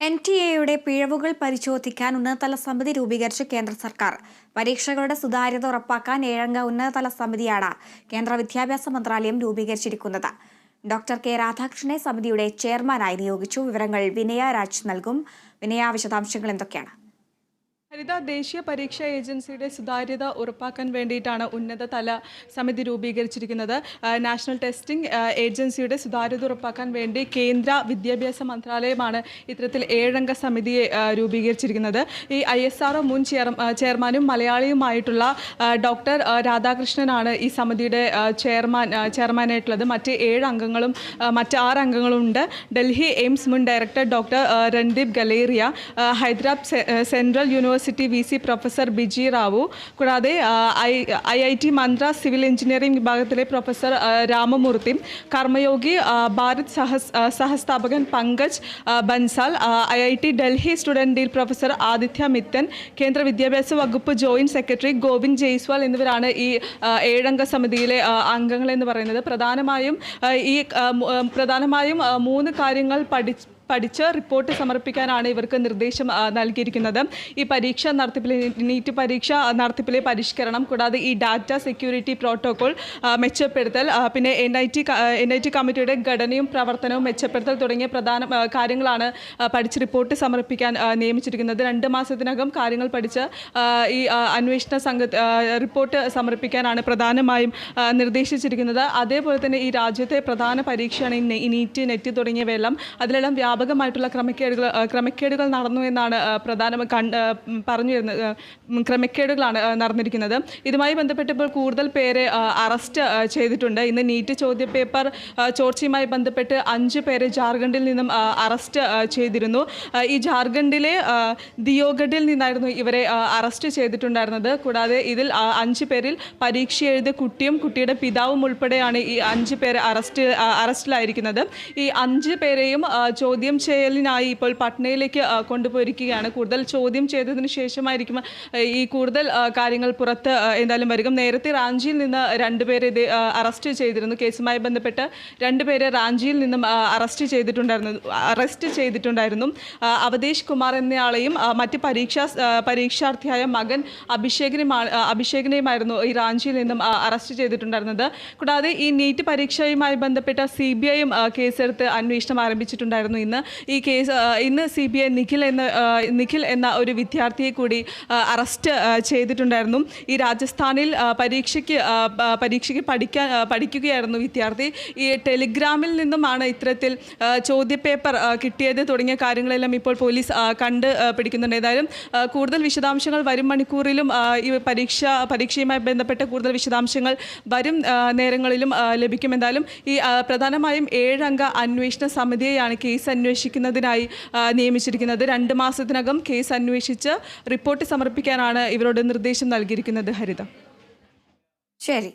N T എയുടെ പിഴവുകൾ പരിശോധിക്കാൻ ഉന്നതതല സമിതി രൂപീകരിച്ച കേന്ദ്ര സർക്കാർ. പരീക്ഷകളുടെ സുതാര്യത ഉറപ്പാക്കാൻ ഏഴംഗ ഉന്നതതല സമിതിയാണ് കേന്ദ്ര വിദ്യാഭ്യാസ മന്ത്രാലയം രൂപീകരിച്ചിരിക്കുന്നത്. Doctor K. രാധാകൃഷ്ണനെ സമിതിയുടെ ചെയർമാനായി നിയോഗിച്ചു. വിവരങ്ങൾ വിനയ രാജ് നൽകും. വിനയ വിശദാംശങ്ങൾ എന്തൊക്കെയാണ്? ഹരിത ദേശീയ പരീക്ഷാ ഏജൻസിയുടെ സുതാര്യത ഉറപ്പാക്കാൻ വേണ്ടിയിട്ടാണ് ഉന്നതതല സമിതി രൂപീകരിച്ചിരിക്കുന്നത്. നാഷണൽ ടെസ്റ്റിംഗ് ഏജൻസിയുടെ സുതാര്യത ഉറപ്പാക്കാൻ വേണ്ടി കേന്ദ്ര വിദ്യാഭ്യാസ മന്ത്രാലയമാണ് ഇത്തരത്തിൽ ഏഴംഗ സമിതിയെ രൂപീകരിച്ചിരിക്കുന്നത്. ഈ ഐ എസ് ആർ മുൻ ചെയർമാനും മലയാളിയുമായിട്ടുള്ള ഡോക്ടർ രാധാകൃഷ്ണനാണ് ഈ സമിതിയുടെ ചെയർമാൻ ചെയർമാനായിട്ടുള്ളത്. മറ്റ് ഏഴ് അംഗങ്ങളും മറ്റ് ആറ് അംഗങ്ങളും ഉണ്ട് ഡൽഹി എയിംസ് മുൻ director doctor Randeep Guleria Hyderabad central university V C professor BJ Rao കൂടാതെ I I T Madras civil engineering വിഭാഗത്തിലെ പ്രൊഫസർ രാമമൂർത്തി കർമ്മയോഗി ഭാരത് സഹസ് സഹസ്ഥാപകൻ Pankaj Bansal I I T Delhi student dean professor Aditya Mittal കേന്ദ്ര വിദ്യാഭ്യാസ വകുപ്പ് joint secretary Govind Jaiswal എന്നിവരാണ് ഈ ഏഴംഗ സമിതിയിലെ അംഗങ്ങളെന്ന് പറയുന്നത്. പ്രധാനമായും ഈ പ്രധാനമായും മൂന്ന് കാര്യങ്ങൾ പഠിച്ച് പഠിച്ച് റിപ്പോർട്ട് സമർപ്പിക്കാനാണ് ഇവർക്ക് നിർദ്ദേശം നൽകിയിരിക്കുന്നത്. ഈ പരീക്ഷ നടത്തിപ്പിലെ നീറ്റ് പരീക്ഷ നടത്തിപ്പിലെ പരിഷ്കരണം കൂടാതെ ഈ ഡാറ്റ സെക്യൂരിറ്റി പ്രോട്ടോകോൾ മെച്ചപ്പെടുത്തൽ പിന്നെ N I T N I T കമ്മിറ്റിയുടെ ഘടനയും പ്രവർത്തനവും മെച്ചപ്പെടുത്തൽ തുടങ്ങിയ പ്രധാന കാര്യങ്ങളാണ് പഠിച്ച് റിപ്പോർട്ട് സമർപ്പിക്കാൻ നിയമിച്ചിരിക്കുന്നത്. രണ്ട് മാസത്തിനകം കാര്യങ്ങൾ പഠിച്ച് ഈ അന്വേഷണ സംഘ റിപ്പോർട്ട് സമർപ്പിക്കാനാണ് പ്രധാനമായും നിർദ്ദേശിച്ചിരിക്കുന്നത്. അതേപോലെ തന്നെ ഈ രാജ്യത്തെ പ്രധാന പരീക്ഷയാണ് ഈ നീറ്റ് നെറ്റ് തുടങ്ങിയവയെല്ലാം. അതിലെല്ലാം വ്യാപകമായിട്ടുള്ള ക്രമക്കേടുകൾ ക്രമക്കേടുകൾ നടന്നു എന്നാണ് പ്രധാന കണ്ട് പറഞ്ഞു വരുന്നത് ക്രമക്കേടുകളാണ് നടന്നിരിക്കുന്നത്. ഇതുമായി ബന്ധപ്പെട്ടപ്പോൾ കൂടുതൽ പേരെ അറസ്റ്റ് ചെയ്തിട്ടുണ്ട്. ഇന്ന് നീറ്റ് ചോദ്യപേപ്പർ പേപ്പർ ചോർച്ചയുമായി ബന്ധപ്പെട്ട് അഞ്ച് പേരെ ജാർഖണ്ഡിൽ നിന്നും അറസ്റ്റ് ചെയ്തിരുന്നു. ഈ ജാർഖണ്ഡിലെ ദിയോഗഡിൽ നിന്നായിരുന്നു ഇവരെ അറസ്റ്റ് ചെയ്തിട്ടുണ്ടായിരുന്നത്. കൂടാതെ ഇതിൽ അഞ്ച് പേരിൽ പരീക്ഷ എഴുതിയ കുട്ടിയും കുട്ടിയുടെ പിതാവും ഉൾപ്പെടെയാണ് ഈ അഞ്ച് പേരെ അറസ്റ്റ് അറസ്റ്റിലായിരിക്കുന്നത്. ഈ അഞ്ച് പേരെയും ചോദ്യം ചെയ്യലിനായി ഇപ്പോൾ പട്നയിലേക്ക് കൊണ്ടുപോയിരിക്കുകയാണ്. കൂടുതൽ ചോദ്യം ചെയ്തതിന് ശേഷമായിരിക്കും ഈ കൂടുതൽ കാര്യങ്ങൾ പുറത്ത് എന്തായാലും വരിക. നേരത്തെ റാഞ്ചിയിൽ നിന്ന് രണ്ടുപേരെ ഇത്, അറസ്റ്റ് ചെയ്തിരുന്നു. കേസുമായി ബന്ധപ്പെട്ട് രണ്ടുപേരെ റാഞ്ചിയിൽ നിന്നും അറസ്റ്റ് ചെയ്തിട്ടുണ്ടായിരുന്നു അറസ്റ്റ് ചെയ്തിട്ടുണ്ടായിരുന്നു. അവതേഷ് കുമാർ എന്നയാളെയും മറ്റ് പരീക്ഷാ പരീക്ഷാർത്ഥിയായ മകൻ അഭിഷേകിനെയുമാണ് ആ, അഭിഷേകിനെയുമായിരുന്നു ഈ റാഞ്ചിയിൽ നിന്നും അറസ്റ്റ് ചെയ്തിട്ടുണ്ടായിരുന്നത്. കൂടാതെ ഈ നീറ്റ് പരീക്ഷയുമായി ബന്ധപ്പെട്ട സി ബി ഐയും കേസെടുത്ത് അന്വേഷണം ആരംഭിച്ചിട്ടുണ്ടായിരുന്നു. ഇന്ന് ഈ കേസ് ഇന്ന് സി ബി ഐ നിഖിൽ എന്ന നിഖിൽ എന്ന ഒരു വിദ്യാർത്ഥിയെ കൂടി അറസ്റ്റ് ചെയ്തിട്ടുണ്ടായിരുന്നു. ഈ രാജസ്ഥാനിൽ പരീക്ഷയ്ക്ക് പരീക്ഷയ്ക്ക് പഠിക്കാൻ പഠിക്കുകയായിരുന്നു വിദ്യാർത്ഥി. ഈ ടെലിഗ്രാമിൽ നിന്നുമാണ് ഇത്തരത്തിൽ ചോദ്യപേപ്പർ കിട്ടിയത്. തുടങ്ങിയ കാര്യങ്ങളെല്ലാം ഇപ്പോൾ പോലീസ് കണ്ട് പിടിക്കുന്നുണ്ട്. ഏതായാലും കൂടുതൽ വിശദാംശങ്ങൾ വരും മണിക്കൂറിലും ഈ പരീക്ഷ പരീക്ഷയുമായി ബന്ധപ്പെട്ട കൂടുതൽ വിശദാംശങ്ങൾ വരും നേരങ്ങളിലും ലഭിക്കും. എന്തായാലും ഈ പ്രധാനമായും ഏഴംഗ അന്വേഷണ സമിതിയെയാണ് കേസ് അന്വേഷിക്കുന്നതിനായി നിയമിച്ചിരിക്കുന്നത്. രണ്ട് മാസത്തിനകം കേസ് അന്വേഷിച്ച് റിപ്പോർട്ട് സമർപ്പിക്കാനാണ് ഇവരോട് നിർദ്ദേശം നൽകിയിരിക്കുന്നത്. ഹരിത. ശരി.